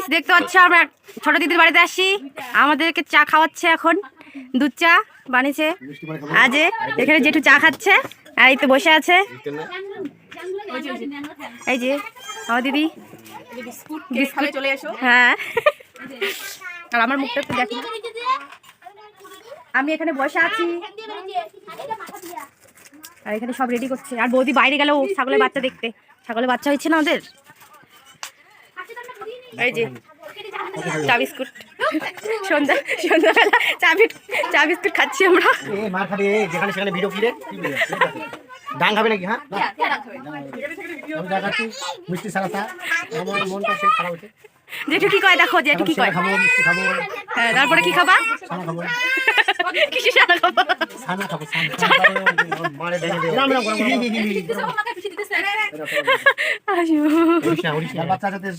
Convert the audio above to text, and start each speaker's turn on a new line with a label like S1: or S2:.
S1: Guys দেখতে পাচ্ছ আমরা ছোট দিদির বাড়িতে আসি। আমাদেরকে চা খাওয়াচ্ছে এখন। দুধ চা বানিয়েছে। আজে এখানে জেঠু চা খাচ্ছে। আর এই তো বসে আছে। এই যে আমার দিদি।
S2: বিস্কুট চলে এসো।
S1: হ্যাঁ। আর আমার মুখটা একটু দেখি। আমি এখানে বসে আছি। আর এখানে সব রেডি করছে। আর বৌদি বাইরে গেল ছাগলের বাচ্চা দেখতে। ছাগলের বাচ্চা হয়েছে না ওদের? এই যে চা বিস্কুট। সন্ধ্যা সন্ধ্যাবেলা চা বিস্কুট চা বিস্কুট খাচ্ছি আমরা।
S3: মার খাবে যেখানে সেখানে ভিডিও কিরে ডাং খাবে নাকি হ্যাঁ? মিষ্টি সারাসা আমার মনটা সেই খারাপ হচ্ছে।
S1: জেঠু কি কয় দেখো জেঠু কি কয়?
S3: খাব মিষ্টি খাব।
S1: হ্যাঁ, তারপরে কি খাবা?
S3: সানা খাব।
S1: কিসে
S3: সানা সানা মারে দে